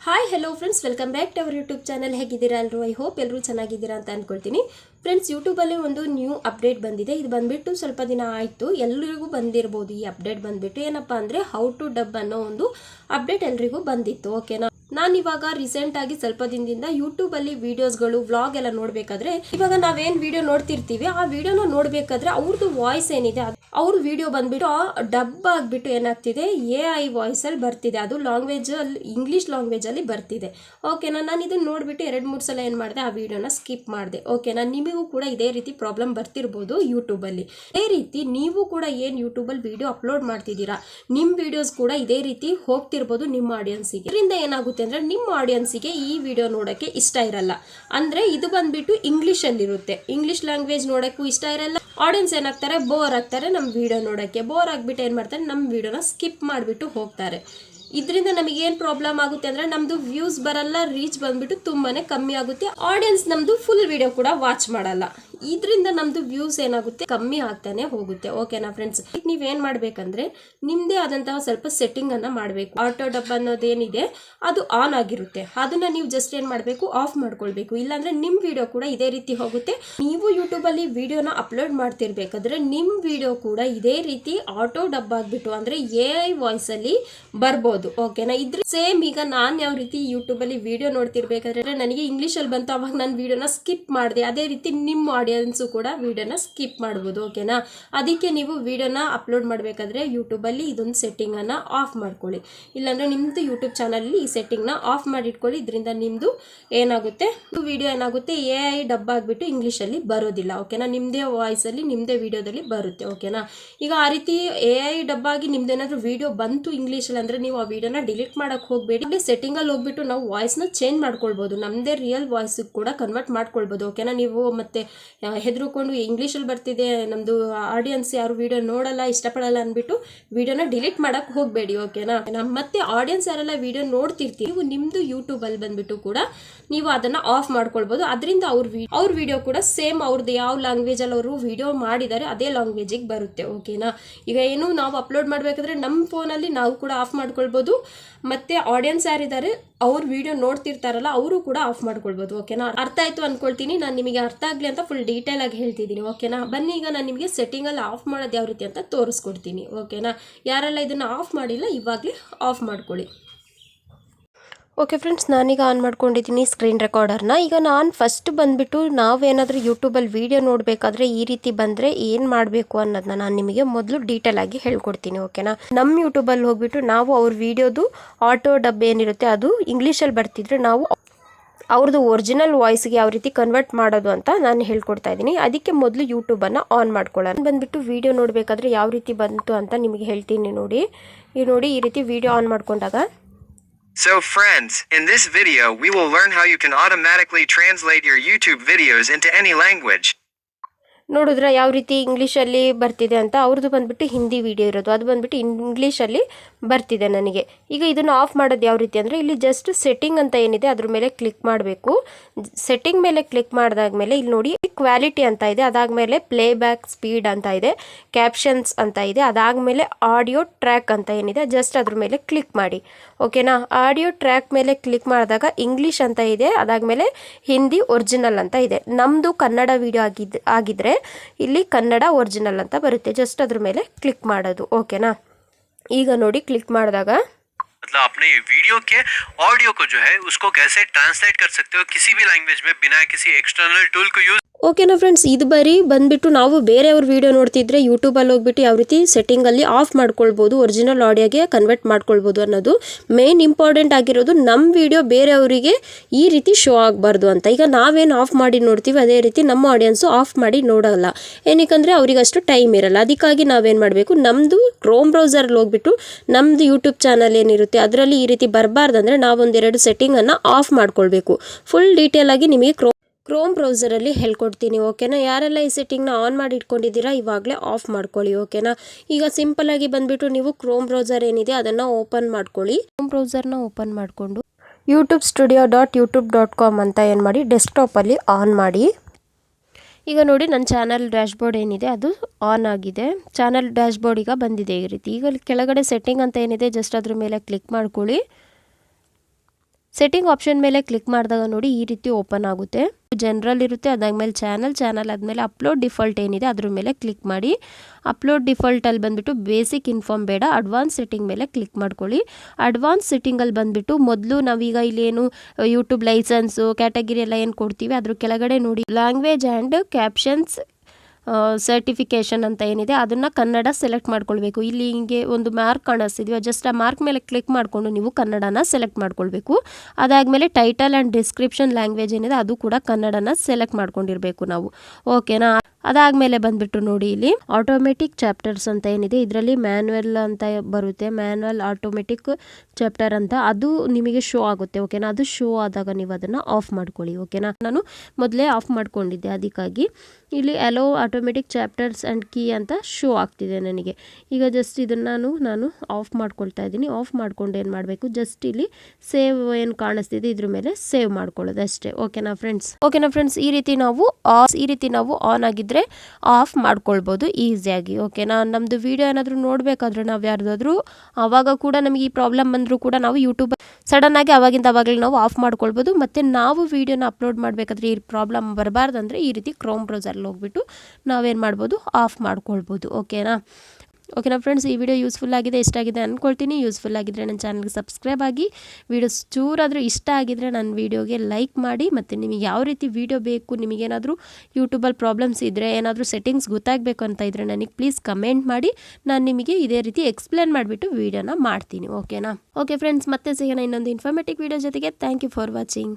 Hi hello friends welcome back to our YouTube channel ಹೇಗಿದ್ದೀರಾ ಎಲ್ಲರೂ I hope ಎಲ್ಲರೂ ಚೆನ್ನಾಗಿದ್ದೀರಾ ಅಂತ ಅಂದ್ಕೊಳ್ತೀನಿ ಫ್ರೆಂಡ್ಸ್ ಯೂಟ್ಯೂಬಲ್ಲಿ ಒಂದು ನ್ಯೂ ಅಪ್ಡೇಟ್ ಬಂದಿದೆ. ಇದು ಬಂದ್ಬಿಟ್ಟು ಸ್ವಲ್ಪ ದಿನ ಆಯಿತು. ಎಲ್ಲರಿಗೂ ಬಂದಿರ್ಬೋದು ಈ ಅಪ್ಡೇಟ್ ಬಂದ್ಬಿಟ್ಟು. ಏನಪ್ಪ ಅಂದರೆ ಹೌ ಟು ಡಬ್ ಅನ್ನೋ ಒಂದು ಅಪ್ಡೇಟ್ ಎಲ್ರಿಗೂ ಬಂದಿತ್ತು. ಓಕೆನಾ ನಾನು ಇವಾಗ ರೀಸೆಂಟ್ ಆಗಿ ಸ್ವಲ್ಪ ದಿನದಿಂದ ಯೂಟ್ಯೂಬಲ್ಲಿ ವಿಡಿಯೋಸ್ಗಳು ವ್ಲಾಗ್ ಎಲ್ಲ ನೋಡ್ಬೇಕಾದ್ರೆ, ಇವಾಗ ನಾವೇನು ವಿಡಿಯೋ ನೋಡ್ತಿರ್ತೀವಿ, ಆ ವಿಡಿಯೋನ ನೋಡಬೇಕಾದ್ರೆ ಅವ್ರದ್ದು ವಾಯ್ಸ್ ಏನಿದೆ ಅವ್ರ ವಿಡಿಯೋ ಬಂದ್ಬಿಟ್ಟು ಡಬ್ ಆಗಿಬಿಟ್ಟು ಏನಾಗ್ತಿದೆ? ಎ ಐ ವಾಯ್ಸಲ್ಲಿ ಬರ್ತಿದೆ. ಅದು ಲ್ಯಾಂಗ್ವೇಜ್ ಇಂಗ್ಲೀಷ್ ಇಂಗ್ಲಿಷ್ ಲ್ಯಾಂಗ್ವೇಜ್ ಅಲ್ಲಿ ಬರ್ತಿದೆ. ಓಕೆನಾ ನಾನು ಇದನ್ನ ನೋಡ್ಬಿಟ್ಟು ಎರಡು ಮೂರು ಸಲ ಏನು ಮಾಡಿದೆ? ಆ ವಿಡಿಯೋನ ಸ್ಕಿಪ್ ಮಾಡಿದೆ. ಓಕೆನಾ ನಿಮಗೂ ಕೂಡ ಇದೇ ರೀತಿ ಪ್ರಾಬ್ಲಮ್ ಬರ್ತಿರ್ಬೋದು ಯೂಟ್ಯೂಬಲ್ಲಿ ಅದೇ ರೀತಿ ನೀವು ಕೂಡ ಏನು ಯೂಟ್ಯೂಬಲ್ಲಿ ವಿಡಿಯೋ ಅಪ್ಲೋಡ್ ಮಾಡ್ತಿದ್ದೀರಾ? ನಿಮ್ಮ ವಿಡಿಯೋಸ್ ಕೂಡ ಇದೇ ರೀತಿ ಹೋಗ್ತಿರ್ಬೋದು ನಿಮ್ಮ ಆಡಿಯನ್ಸಿಗೆ ಇದರಿಂದ ಏನಾಗುತ್ತೆ ಅಂದರೆ ನಿಮ್ಮ ಆಡಿಯನ್ಸಿಗೆ ಈ ವಿಡಿಯೋ ನೋಡೋಕ್ಕೆ ಇಷ್ಟ ಇರಲ್ಲ. ಅಂದರೆ ಇದು ಬಂದ್ಬಿಟ್ಟು ಇಂಗ್ಲೀಷಲ್ಲಿರುತ್ತೆ ಇಂಗ್ಲೀಷ್ ಲ್ಯಾಂಗ್ವೇಜ್ ನೋಡೋಕ್ಕೂ ಇಷ್ಟ ಇರಲ್ಲ. ಆಡಿಯನ್ಸ್ ಏನಾಗ್ತಾರೆ? ಬೋರ್ ಆಗ್ತಾರೆ ನಮ್ಮ ವಿಡಿಯೋ ನೋಡೋಕ್ಕೆ. ಬೋರ್ ಆಗಿಬಿಟ್ಟು ಏನು ಮಾಡ್ತಾರೆ? ನಮ್ಮ ವಿಡಿಯೋನ ಸ್ಕಿಪ್ ಮಾಡಿಬಿಟ್ಟು ಹೋಗ್ತಾರೆ. ಇದರಿಂದ ನಮಗೆ ಏನು ಪ್ರಾಬ್ಲಮ್ ಆಗುತ್ತೆ ಅಂದರೆ ನಮ್ಮದು ವ್ಯೂಸ್ ಬರಲ್ಲ ರೀಚ್ ಬಂದ್ಬಿಟ್ಟು ತುಂಬಾ ಕಮ್ಮಿ ಆಗುತ್ತೆ. ಆಡಿಯನ್ಸ್ ನಮ್ಮದು ಫುಲ್ ವಿಡಿಯೋ ಕೂಡ ವಾಚ್ ಮಾಡಲ್ಲ. ಇದರಿಂದ ನಮ್ದು ವ್ಯೂಸ್ ಏನಾಗುತ್ತೆ? ಕಮ್ಮಿ ಆಗ್ತಾನೆ ಹೋಗುತ್ತೆ. ಓಕೆನಾ ಫ್ರೆಂಡ್ಸ್ ನೀವ್ ಏನ್ ಮಾಡ್ಬೇಕಂದ್ರೆ ನಿಮ್ದೇ ಆದಂತಹ ಸ್ವಲ್ಪ ಸೆಟ್ಟಿಂಗ್ ಅನ್ನ ಮಾಡಬೇಕು. ಆಟೋ ಡಬ್ ಅನ್ನೋದೇನಿದೆ, ಅದು ಆನ್ ಆಗಿರುತ್ತೆ. ಅದನ್ನ ನೀವು ಜಸ್ಟ್ ಏನ್ ಮಾಡಬೇಕು? ಆಫ್ ಮಾಡ್ಕೊಳ್ಬೇಕು. ಇಲ್ಲಾಂದ್ರೆ ನಿಮ್ ವಿಡಿಯೋ ಕೂಡ ಇದೇ ರೀತಿ ಹೋಗುತ್ತೆ. ನೀವು ಯೂಟ್ಯೂಬಲ್ಲಿ ವಿಡಿಯೋನ ಅಪ್ಲೋಡ್ ಮಾಡ್ತಿರ್ಬೇಕಾದ್ರೆ ನಿಮ್ ವಿಡಿಯೋ ಕೂಡ ಇದೇ ರೀತಿ ಆಟೋ ಡಬ್ ಆಗ್ಬಿಟ್ಟು ಅಂದ್ರೆ ಎ ಐ ವಾಯ್ಸ್ ಅಲ್ಲಿ ಬರ್ಬೋದು. ಓಕೆನಾ ಇದ್ರ ಸೇಮ್ ಈಗ ನಾನು ಯಾವ ರೀತಿ ಯೂಟ್ಯೂಬಲ್ಲಿ ವಿಡಿಯೋ ನೋಡ್ತಿರ್ಬೇಕಾದ್ರೆ ನನಗೆ ಇಂಗ್ಲೀಷಲ್ಲಿ ಬಂತು, ಅವಾಗ ನಾನು ವಿಡಿಯೋನ ಸ್ಕಿಪ್ ಮಾಡಿದೆ. ಅದೇ ರೀತಿ ನಿಮ್ಮ ಆಡಿಯನ್ಸು ಕೂಡ ವೀಡಿಯೋನ ಸ್ಕಿಪ್ ಮಾಡ್ಬೋದು ಓಕೆನಾ ಅದಕ್ಕೆ ನೀವು ವೀಡಿಯೋನ ಅಪ್ಲೋಡ್ ಮಾಡಬೇಕಾದ್ರೆ ಯೂಟ್ಯೂಬಲ್ಲಿ ಇದೊಂದು ಸೆಟ್ಟಿಂಗನ್ನು ಆಫ್ ಮಾಡ್ಕೊಳ್ಳಿ. ಇಲ್ಲಾಂದರೆ ನಿಮ್ಮದು ಯೂಟ್ಯೂಬ್ ಚಾನಲಲ್ಲಿ ಈ ಸೆಟ್ಟಿಂಗ್ನ ಆಫ್ ಮಾಡಿ ಇಟ್ಕೊಳ್ಳಿ ಇದರಿಂದ ನಿಮ್ಮದು ಏನಾಗುತ್ತೆ? ವಿಡಿಯೋ ಏನಾಗುತ್ತೆ? ಎ ಐ ಡಬ್ ಆಗಿಬಿಟ್ಟು ಇಂಗ್ಲೀಷಲ್ಲಿ ಬರೋದಿಲ್ಲ ಓಕೆನಾ ನಿಮ್ಮದೇ ವಾಯ್ಸಲ್ಲಿ ನಿಮ್ಮದೇ ವಿಡಿಯೋದಲ್ಲಿ ಬರುತ್ತೆ ಓಕೆನಾ ಈಗ ಆ ರೀತಿ ಎ ಐ ಡಬ್ಬಾಗಿ ಆಗಿ ವೀಡಿಯೋ ಬಂತು ಇಂಗ್ಲೀಷಲ್ಲಿ ಅಂದರೆ ನೀವು ಆ ವಿಡಿಯೋನ ಡಿಲೀಟ್ ಮಾಡೋಕ್ಕೆ ಹೋಗಬೇಡಿ. ಇಲ್ಲಿ ಸೆಟ್ಟಿಂಗಲ್ಲಿ ಹೋಗ್ಬಿಟ್ಟು ನಾವು ವಾಯ್ಸ್ನ ಚೇಂಜ್ ಮಾಡ್ಕೊಳ್ಬೋದು. ನಮ್ಮದೇ ರಿಯಲ್ ವಾಯ್ಸಿಗೆ ಕೂಡ ಕನ್ವರ್ಟ್ ಮಾಡ್ಕೊಳ್ಬೋದು ಓಕೆನಾ ನೀವು ಮತ್ತೆ ಹೆದರ್ಕೊಂಡು ಇಂಗ್ಲೀಷಲ್ಲಿ ಬರ್ತಿದೆ ನಮ್ಮದು ಆಡಿಯನ್ಸ್ ಯಾರು ವಿಡಿಯೋ ನೋಡಲ್ಲ, ಇಷ್ಟಪಡಲ್ಲ ಅಂದ್ಬಿಟ್ಟು ವಿಡಿಯೋನ ಡಿಲೀಟ್ ಮಾಡೋಕ್ಕೆ ಹೋಗಬೇಡಿ ಓಕೆನಾ ನಮ್ಮ ಮತ್ತೆ ಆಡಿಯನ್ಸ್ ಯಾರೆಲ್ಲ ವಿಡಿಯೋ ನೋಡ್ತಿರ್ತೀವಿ ನೀವು ನಿಮ್ಮದು ಯೂಟ್ಯೂಬಲ್ಲಿ ಬಂದ್ಬಿಟ್ಟು ಕೂಡ ನೀವು ಅದನ್ನು ಆಫ್ ಮಾಡ್ಕೊಳ್ಬೋದು. ಅದರಿಂದ ಅವ್ರ ವಿ, ಅವ್ರ ವಿಡಿಯೋ ಕೂಡ ಸೇಮ್ ಅವ್ರದ್ದು ಯಾವ ಲ್ಯಾಂಗ್ವೇಜಲ್ಲಿ ಅವರು ವಿಡಿಯೋ ಮಾಡಿದ್ದಾರೆ ಅದೇ ಲ್ಯಾಂಗ್ವೇಜಿಗೆ ಬರುತ್ತೆ ಓಕೆನಾ ಈಗ ಏನು ನಾವು ಅಪ್ಲೋಡ್ ಮಾಡಬೇಕಾದ್ರೆ ನಮ್ಮ ಫೋನಲ್ಲಿ ನಾವು ಕೂಡ ಆಫ್ ಮಾಡ್ಕೊಳ್ಬೋದು. ಮತ್ತು ಆಡಿಯನ್ಸ್ ಯಾರಿದ್ದಾರೆ, ಅವ್ರ ವಿಡಿಯೋ ನೋಡ್ತಿರ್ತಾರಲ್ಲ, ಅವರು ಕೂಡ ಆಫ್ ಮಾಡ್ಕೊಳ್ಬೋದು ಓಕೆನಾ ಅರ್ಥ ಆಯಿತು ಅಂದ್ಕೊಳ್ತೀನಿ ನಾನು ನಿಮಗೆ ಅರ್ಥ ಆಗಲಿ ಅಂತ ಫುಲ್ ಡೀಟೇಲ್ ಆಗಿ ಹೇಳ್ತಿದ್ದೀನಿ ಓಕೆನಾ ಬನ್ನಿ, ಈಗ ನಾನು ನಿಮಗೆ ಸೆಟ್ಟಿಂಗಲ್ಲಿ ಆಫ್ ಮಾಡೋದು ಯಾವ ರೀತಿ ಅಂತ ತೋರಿಸ್ಕೊಡ್ತೀನಿ ಓಕೆನಾ ಯಾರೆಲ್ಲ ಇದನ್ನು ಆಫ್ ಮಾಡಿಲ್ಲ, ಇವಾಗಲೇ ಆಫ್ ಮಾಡ್ಕೊಳ್ಳಿ. ಓಕೆ ಫ್ರೆಂಡ್ಸ್ ನಾನೀಗ ಆನ್ ಮಾಡ್ಕೊಂಡಿದ್ದೀನಿ ಸ್ಕ್ರೀನ್ ರೆಕಾರ್ಡರ್ನ ಈಗ ನಾನು ಫಸ್ಟ್ ಬಂದುಬಿಟ್ಟು ನಾವೇನಾದರೂ ಯೂಟ್ಯೂಬಲ್ಲಿ ವೀಡಿಯೋ ನೋಡಬೇಕಾದ್ರೆ ಈ ರೀತಿ ಬಂದರೆ ಏನು ಮಾಡಬೇಕು ಅನ್ನೋದನ್ನ ನಾನು ನಿಮಗೆ ಮೊದಲು ಡೀಟೇಲ್ ಆಗಿ ಹೇಳ್ಕೊಡ್ತೀನಿ ಓಕೆನಾ ನಮ್ಮ ಯೂಟ್ಯೂಬಲ್ಲಿ ಹೋಗ್ಬಿಟ್ಟು ನಾವು ಅವ್ರ ವೀಡಿಯೋದು ಆಟೋ ಡಬ್ ಏನಿರುತ್ತೆ, ಅದು ಇಂಗ್ಲೀಷಲ್ಲಿ ಬರ್ತಿದ್ರೆ ನಾವು ಅವ್ರದ್ದು ಒರಿಜಿನಲ್ ವಾಯ್ಸ್ಗೆ ಯಾವ ರೀತಿ ಕನ್ವರ್ಟ್ ಮಾಡೋದು ಅಂತ ನಾನು ಹೇಳ್ಕೊಡ್ತಾ ಇದ್ದೀನಿ. ಅದಕ್ಕೆ ಮೊದಲು ಯೂಟ್ಯೂಬನ್ನು ಆನ್ ಮಾಡ್ಕೊಳ್ಳೋಣ. ಬಂದುಬಿಟ್ಟು ವೀಡಿಯೋ ನೋಡಬೇಕಾದ್ರೆ ಯಾವ ರೀತಿ ಬಂತು ಅಂತ ನಿಮಗೆ ಹೇಳ್ತೀನಿ ನೋಡಿ. ಈ ನೋಡಿ ಈ ರೀತಿ ವೀಡಿಯೋ ಆನ್ ಮಾಡ್ಕೊಂಡಾಗ. So friends, in this video we will learn how you can automatically translate your YouTube videos into any language. ನೋಡಿದ್ರೆ ಯಾವ ರೀತಿ ಇಂಗ್ಲೀಷಲ್ಲಿ ಬರ್ತಿದೆ ಅಂತ ಅವ್ರದ್ದು ಬಂದ್ಬಿಟ್ಟು ಹಿಂದಿ ವೀಡಿಯೋ ಇರೋದು. ಅದು ಬಂದ್ಬಿಟ್ಟು ಇಂಗ್ಲೀಷಲ್ಲಿ ಬರ್ತಿದೆ ನನಗೆ. ಈಗ ಇದನ್ನು ಆಫ್ ಮಾಡೋದು ಯಾವ ರೀತಿ ಅಂದರೆ ಇಲ್ಲಿ ಜಸ್ಟ್ ಸೆಟ್ಟಿಂಗ್ ಅಂತ ಏನಿದೆ ಅದ್ರ ಮೇಲೆ ಕ್ಲಿಕ್ ಮಾಡಬೇಕು. ಸೆಟ್ಟಿಂಗ್ ಮೇಲೆ ಕ್ಲಿಕ್ ಮಾಡಿದಾದ್ಮೇಲೆ ಇಲ್ಲಿ ನೋಡಿ ಕ್ವಾಲಿಟಿ ಅಂತ ಇದೆ. ಅದಾದಮೇಲೆ ಪ್ಲೇ ಬ್ಯಾಕ್ ಸ್ಪೀಡ್ ಅಂತ ಇದೆ. ಕ್ಯಾಪ್ಷನ್ಸ್ ಅಂತ ಇದೆ. ಅದಾದಮೇಲೆ ಆಡಿಯೋ ಟ್ರ್ಯಾಕ್ ಅಂತ ಏನಿದೆ ಜಸ್ಟ್ ಅದ್ರ ಮೇಲೆ ಕ್ಲಿಕ್ ಮಾಡಿ. ಓಕೆನಾ ಆಡಿಯೋ ಟ್ರ್ಯಾಕ್ ಮೇಲೆ ಕ್ಲಿಕ್ ಮಾಡಿದಾಗ ಇಂಗ್ಲೀಷ್ ಅಂತ ಇದೆ ಅದಾದಮೇಲೆ ಹಿಂದಿ ಒರಿಜಿನಲ್ ಅಂತ ಇದೆ ನಮ್ಮದು ಕನ್ನಡ ವಿಡಿಯೋ ಆಗಿದ್ ಆಗಿದ್ರೆ ಇಲ್ಲಿ ಕನ್ನಡ ಒರಿಜಿನಲ್ ಅಂತ ಬರುತ್ತೆ ಜಸ್ಟ್ ಅದ್ರ ಮೇಲೆ ಕ್ಲಿಕ್ ಮಾಡೋದು ಓಕೆನಾ ಈಗ ನೋಡಿ ಕ್ಲಿಕ್ ಮಾಡಿದಾಗ मतलब अपने वीडियो के ऑडियो को जो है उसको कैसे ट्रांसलेट कर सकते हो किसी भी लैंग्वेज में बिना किसी एक्सटर्नल टूल को यूज ಓಕೆನಾ ಫ್ರೆಂಡ್ಸ್ ಇದು ಬರೀ ಬಂದ್ಬಿಟ್ಟು ನಾವು ಬೇರೆಯವ್ರ ವಿಡಿಯೋ ನೋಡ್ತಿದ್ರೆ ಯೂಟ್ಯೂಬಲ್ಲಿ ಹೋಗ್ಬಿಟ್ಟು ಯಾವ ರೀತಿ ಸೆಟ್ಟಿಂಗಲ್ಲಿ ಆಫ್ ಮಾಡ್ಕೊಳ್ಬೋದು ಒರಿಜಿನಲ್ ಆಡಿಯೋಗೆ ಕನ್ವರ್ಟ್ ಮಾಡ್ಕೊಳ್ಬೋದು ಅನ್ನೋದು ಮೇನ್ ಇಂಪಾರ್ಟೆಂಟ್ ಆಗಿರೋದು. ನಮ್ಮ ವೀಡಿಯೋ ಬೇರೆಯವರಿಗೆ ಈ ರೀತಿ ಶೋ ಆಗಬಾರ್ದು ಅಂತ. ಈಗ ನಾವೇನು ಆಫ್ ಮಾಡಿ ನೋಡ್ತೀವಿ, ಅದೇ ರೀತಿ ನಮ್ಮ ಆಡಿಯನ್ಸು ಆಫ್ ಮಾಡಿ ನೋಡೋಲ್ಲ. ಏನಕ್ಕಂದರೆ ಅವರಿಗಷ್ಟು ಟೈಮ್ ಇರಲ್ಲ. ಅದಕ್ಕಾಗಿ ನಾವೇನು ಮಾಡಬೇಕು ನಮ್ಮದು ಕ್ರೋಮ್ ಬ್ರೌಸರಲ್ಲಿ ಹೋಗ್ಬಿಟ್ಟು ನಮ್ಮದು ಯೂಟ್ಯೂಬ್ ಚಾನಲ್ ಏನಿರುತ್ತೆ, ಅದರಲ್ಲಿ ಈ ರೀತಿ ಬರಬಾರ್ದಂದ್ರೆ ನಾವೊಂದೆರಡು ಸೆಟ್ಟಿಂಗನ್ನು ಆಫ್ ಮಾಡ್ಕೊಳ್ಬೇಕು. ಫುಲ್ ಡೀಟೇಲ್ ಆಗಿ ನಿಮಗೆ ಕ್ರೋ ಕ್ರೋಮ್ ಬ್ರೌಸರಲ್ಲಿ ಹೇಳ್ಕೊಡ್ತೀನಿ ಓಕೆನಾ ಯಾರೆಲ್ಲ ಈ ಸೆಟ್ಟಿಂಗ್ನ ಆನ್ ಮಾಡಿ ಇಟ್ಕೊಂಡಿದ್ದೀರಾ ಇವಾಗಲೇ ಆಫ್ ಮಾಡ್ಕೊಳ್ಳಿ ಓಕೆನಾ ಈಗ ಸಿಂಪಲ್ ಆಗಿ ಬಂದ್ಬಿಟ್ಟು ನೀವು ಕ್ರೋಮ್ ಬ್ರೌಸರ್ ಏನಿದೆ ಅದನ್ನು ಓಪನ್ ಮಾಡ್ಕೊಳ್ಳಿ. ಕ್ರೋಮ್ ಬ್ರೌಸರ್ನ ಓಪನ್ ಮಾಡಿಕೊಂಡು YouTube studio dot YouTube dot com ಅಂತ ಏನು ಮಾಡಿ ಡೆಸ್ಕ್ಟಾಪಲ್ಲಿ ಆನ್ ಮಾಡಿ. ಈಗ ನೋಡಿ ನನ್ನ ಚಾನಲ್ ಡ್ಯಾಶ್ಬೋರ್ಡ್ ಏನಿದೆ ಅದು ಆನ್ ಆಗಿದೆ. ಚಾನಲ್ ಡ್ಯಾಶ್ಬೋರ್ಡ್ ಈಗ ಬಂದಿದೆ ಈ ರೀತಿ. ಈಗ ಕೆಳಗಡೆ ಸೆಟ್ಟಿಂಗ್ ಅಂತ ಏನಿದೆ ಜಸ್ಟ್ ಅದ್ರ ಮೇಲೆ ಕ್ಲಿಕ್ ಮಾಡ್ಕೊಳ್ಳಿ. ಸೆಟ್ಟಿಂಗ್ ಆಪ್ಷನ್ ಮೇಲೆ ಕ್ಲಿಕ್ ಮಾಡಿದಾಗ ನೋಡಿ ಈ ರೀತಿ ಓಪನ್ ಆಗುತ್ತೆ. ಜನರಲ್ ಇರುತ್ತೆ. ಅದಾದಮೇಲೆ ಚಾನಲ್ ಚಾನಲ್ ಆದಮೇಲೆ ಅಪ್ಲೋಡ್ ಡಿಫಾಲ್ಟ್ ಏನಿದೆ ಅದ್ರ ಮೇಲೆ ಕ್ಲಿಕ್ ಮಾಡಿ. ಅಪ್ಲೋಡ್ ಡಿಫಾಲ್ಟಲ್ಲಿ ಬಂದುಬಿಟ್ಟು ಬೇಸಿಕ್ ಇನ್ಫಾರ್ಮ್ ಬೇಡ. ಅಡ್ವಾನ್ಸ್ ಸೆಟ್ಟಿಂಗ್ ಮೇಲೆ ಕ್ಲಿಕ್ ಮಾಡ್ಕೊಳ್ಳಿ. ಅಡ್ವಾನ್ಸ್ ಸೆಟ್ಟಿಂಗಲ್ಲಿ ಬಂದುಬಿಟ್ಟು ಮೊದಲು ನಾವೀಗ ಇಲ್ಲಿ ಏನು ಯೂಟ್ಯೂಬ್ ಲೈಸೆನ್ಸು ಕ್ಯಾಟಗಿರಿ ಎಲ್ಲ ಏನು ಕೊಡ್ತೀವಿ, ಅದ್ರ ಕೆಳಗಡೆ ನೋಡಿ. ಲ್ಯಾಂಗ್ವೇಜ್ ಆ್ಯಂಡ್ ಕ್ಯಾಪ್ಷನ್ಸ್ ಸರ್ಟಿಫಿಕೇಷನ್ ಅಂತ ಏನಿದೆ, ಅದನ್ನು ಕನ್ನಡ ಸೆಲೆಕ್ಟ್ ಮಾಡ್ಕೊಳ್ಬೇಕು. ಇಲ್ಲಿ ಹಿಂಗೆ ಒಂದು ಮಾರ್ಕ್ ಕಾಣಿಸ್ತಿದ್ವಿ ಜಸ್ಟ್ ಆ ಮಾರ್ಕ್ ಮೇಲೆ ಕ್ಲಿಕ್ ಮಾಡಿಕೊಂಡು ನೀವು ಕನ್ನಡನ ಸೆಲೆಕ್ಟ್ ಮಾಡ್ಕೊಳ್ಬೇಕು. ಅದಾದಮೇಲೆ ಟೈಟಲ್ ಆ್ಯಂಡ್ ಡಿಸ್ಕ್ರಿಪ್ಷನ್ ಲ್ಯಾಂಗ್ವೇಜ್ ಏನಿದೆ, ಅದು ಕೂಡ ಕನ್ನಡನ ಸೆಲೆಕ್ಟ್ ಮಾಡ್ಕೊಂಡಿರಬೇಕು ನಾವು. ಓಕೆನಾ ಅದಾದಮೇಲೆ ಬಂದ್ಬಿಟ್ಟು ನೋಡಿ ಇಲ್ಲಿ ಆಟೋಮೆಟಿಕ್ ಚಾಪ್ಟರ್ಸ್ ಅಂತ ಏನಿದೆ, ಇದರಲ್ಲಿ ಮ್ಯಾನ್ಯಲ್ ಅಂತ ಬರುತ್ತೆ. ಮ್ಯಾನ್ಯಲ್ ಆಟೋಮೆಟಿಕ್ ಚಾಪ್ಟರ್ ಅಂತ ಅದು ನಿಮಗೆ ಶೋ ಆಗುತ್ತೆ ಓಕೆನಾ ಅದು ಶೋ ಆದಾಗ ನೀವು ಅದನ್ನು ಆಫ್ ಮಾಡ್ಕೊಳ್ಳಿ ಓಕೆನಾ ನಾನು ಮೊದಲೇ ಆಫ್ ಮಾಡ್ಕೊಂಡಿದ್ದೆ ಅದಕ್ಕಾಗಿ. ಇಲ್ಲಿ allow automatic chapters and key ಅಂತ ಶೋ ಆಗ್ತಿದೆ ನನಗೆ. ಈಗ ಜಸ್ಟ್ ಇದನ್ನು ನಾನು ನಾನು ಆಫ್ ಮಾಡ್ಕೊಳ್ತಾ ಇದ್ದೀನಿ. ಆಫ್ ಮಾಡ್ಕೊಂಡು ಏನು ಮಾಡಬೇಕು? ಜಸ್ಟ್ ಇಲ್ಲಿ ಸೇವ್ ಏನು ಕಾಣಿಸ್ತಿದೆ, ಇದ್ರ ಮೇಲೆ ಸೇವ್ ಮಾಡ್ಕೊಳ್ಳೋದು ಅಷ್ಟೇ ಓಕೆನಾ ಫ್ರೆಂಡ್ಸ್ ಓಕೆನಾ ಫ್ರೆಂಡ್ಸ್ ಈ ರೀತಿ ನಾವು ಈ ರೀತಿ ನಾವು ಆನ್ ಆಗಿದ್ದರೆ ಆಫ್ ಮಾಡ್ಕೊಳ್ಬೋದು ಈಸಿಯಾಗಿ. ಓಕೆನಾ ನಮ್ಮದು ವೀಡಿಯೋ ಏನಾದರೂ ನೋಡಬೇಕಾದ್ರೆ ನಾವು ಯಾರ್ದಾದ್ರೂ ಆವಾಗ ಕೂಡ ನಮಗೆ ಈ ಪ್ರಾಬ್ಲಮ್ ಬಂದರೂ ಕೂಡ ನಾವು ಯೂಟ್ಯೂಬ್ ಸಡನ್ನಾಗಿ ಅವಾಗಿಂದ ಅವಾಗಲೇ ನಾವು ಆಫ್ ಮಾಡ್ಕೊಳ್ಬೋದು. ಮತ್ತು ನಾವು ವೀಡಿಯೋನ ಅಪ್ಲೋಡ್ ಮಾಡಬೇಕಾದ್ರೆ ಈ ಪ್ರಾಬ್ಲಮ್ ಬರಬಾರ್ದಂದ್ರೆ ಈ ರೀತಿ ಕ್ರೋಮ್ ಬ್ರೌಸರ್ಲಿ ಹೋಗ್ಬಿಟ್ಟು ನಾವೇನು ಮಾಡ್ಬೋದು? ಆಫ್ ಮಾಡ್ಕೊಳ್ಬೋದು. ಓಕೆನಾ ಓಕೆನಾ ಫ್ರೆಂಡ್ಸ್ ಈ ವಿಡಿಯೋ ಯೂಸ್ಫುಲ್ ಆಗಿದೆ, ಇಷ್ಟ ಆಗಿದೆ ಅಂದ್ಕೊಳ್ತೀನಿ ಯೂಸ್ಫುಲ್ ಆಗಿದ್ದರೆ ನನ್ನ ಚಾನಲ್ಗೆ ಸಬ್ಸ್ಕ್ರೈಬ್ ಆಗಿ. ವೀಡಿಯೋಸ್ ಚೂರಾದರೂ ಇಷ್ಟ ಆಗಿದ್ದರೆ ನನ್ನ ವೀಡಿಯೋಗೆ ಲೈಕ್ ಮಾಡಿ. ಮತ್ತು ನಿಮಗೆ ಯಾವ ರೀತಿ ವೀಡಿಯೋ ಬೇಕು ನಿಮಗೇನಾದರೂ ಯೂಟ್ಯೂಬಲ್ಲಿ ಪ್ರಾಬ್ಲಮ್ಸ್ ಇದ್ದರೆ ಏನಾದರೂ ಸೆಟ್ಟಿಂಗ್ಸ್ ಗೊತ್ತಾಗಬೇಕು ಅಂತ ಇದ್ದರೆ ನನಗೆ ಪ್ಲೀಸ್ ಕಮೆಂಟ್ ಮಾಡಿ. ನಾನು ನಿಮಗೆ ಇದೇ ರೀತಿ ಎಕ್ಸ್ಪ್ಲೇನ್ ಮಾಡಿಬಿಟ್ಟು ವೀಡಿಯೋನ ಮಾಡ್ತೀನಿ. ಓಕೆನಾ ಓಕೆ ಫ್ರೆಂಡ್ಸ್ ಮತ್ತೆ ಸಿಗೋಣ ಇನ್ನೊಂದು ಇನ್ಫಾರ್ಮೇಟಿವ್ ವೀಡಿಯೋ ಜೊತೆಗೆ. Thank you for watching